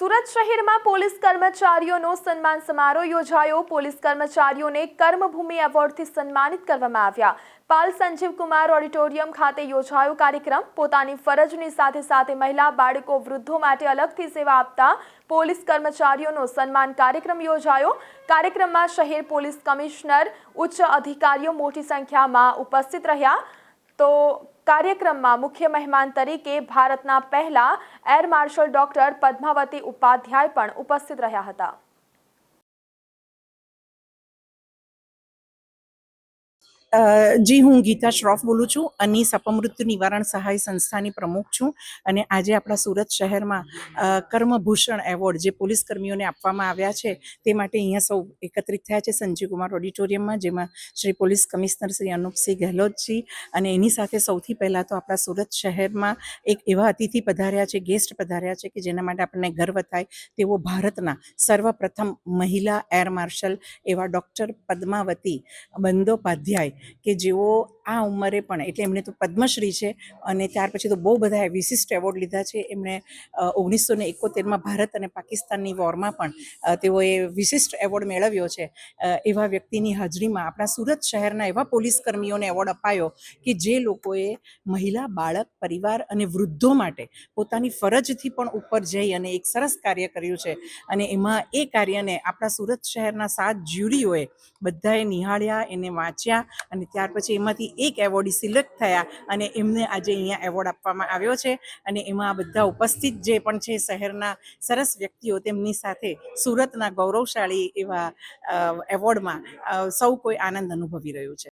સુરત શહેરમાં પોલીસ કર્મચારીઓનો સન્માન સમારોહ યોજાયો. પોલીસ કર્મચારીઓને કર્મભૂમિ એવોર્ડથી સન્માનિત કરવામાં આવ્યા. પાલ સંજીવ કુમાર ઓડિટોરિયમ ખાતે યોજાયો કાર્યક્રમ. પોતાની ફરજની સાથે સાથે મહિલા, બાળકો, વૃદ્ધો માટે અલગથી સેવા આપતા પોલીસ કર્મચારીઓનો સન્માન કાર્યક્રમ યોજાયો. કાર્યક્રમમાં શહેર પોલીસ કમિશનર, ઉચ્ચ અધિકારીઓ મોટી સંખ્યામાં ઉપસ્થિત રહ્યા. તો કાર્યક્રમમાં મુખ્ય મહેમાન તરીકે ભારતના પહેલા air marshal doctor Padmavathy Upadhyay પણ ઉપસ્થિત રહ્યા હતા. જી, હું ગીતા શ્રોફ બોલું છું. અનીસ અપમૃત્યુ નિવારણ સહાય સંસ્થાની પ્રમુખ છું અને આજે આપણા સુરત શહેરમાં કર્મભૂષણ એવોર્ડ જે પોલીસ કર્મીઓને આપવામાં આવ્યા છે, તે માટે અહીંયા સૌ એકત્રિત થયા છે સંજીવ કુમાર ઓડિટોરિયમમાં, જેમાં શ્રી પોલીસ કમિશનર શ્રી અનુપસિંહ ગેહલોતજી અને એની સાથે સૌથી પહેલાં તો આપણા સુરત શહેરમાં એક એવા અતિથિ પધાર્યા છે, ગેસ્ટ પધાર્યા છે કે જેના માટે આપણને ગર્વ થાય તેઓ ભારતના સર્વપ્રથમ મહિલા એર માર્શલ એવા ડૉક્ટર પદ્માવતી બંદોપાધ્યાય કે જેઓ આ ઉંમરે પણ, એટલે એમણે તો પદ્મશ્રી છે અને ત્યાર પછી તો બહુ બધા વિશિષ્ટ એવોર્ડ લીધા છે. એમણે ઓગણીસો ને એકોતેરમાં ભારત અને પાકિસ્તાનની વોરમાં પણ તેઓએ વિશિષ્ટ એવોર્ડ મેળવ્યો છે. એવા વ્યક્તિની હાજરીમાં આપણા સુરત શહેરના એવા પોલીસ કર્મીઓને એવોર્ડ અપાયો કે જે લોકોએ મહિલા, બાળક, પરિવાર અને વૃદ્ધો માટે પોતાની ફરજથી પણ ઉપર જઈ અને એક સરસ કાર્ય કર્યું છે. અને એમાં એ કાર્યને આપણા સુરત શહેરના સાત જ્યુરીઓએ બધાએ નિહાળ્યા, એને વાંચ્યા અને ત્યાર પછી એમાંથી એક એવોર્ડી સિલેક્ટ થયા અને એમને આજે અહીંયા એવોર્ડ આપવામાં આવ્યો છે. અને એમાં બધા ઉપસ્થિત જે પણ છે શહેરના સરસ વ્યક્તિઓ તેમની સાથે સુરતના ગૌરવશાળી એવા એવોર્ડમાં સૌ કોઈ આનંદ અનુભવી રહ્યું છે.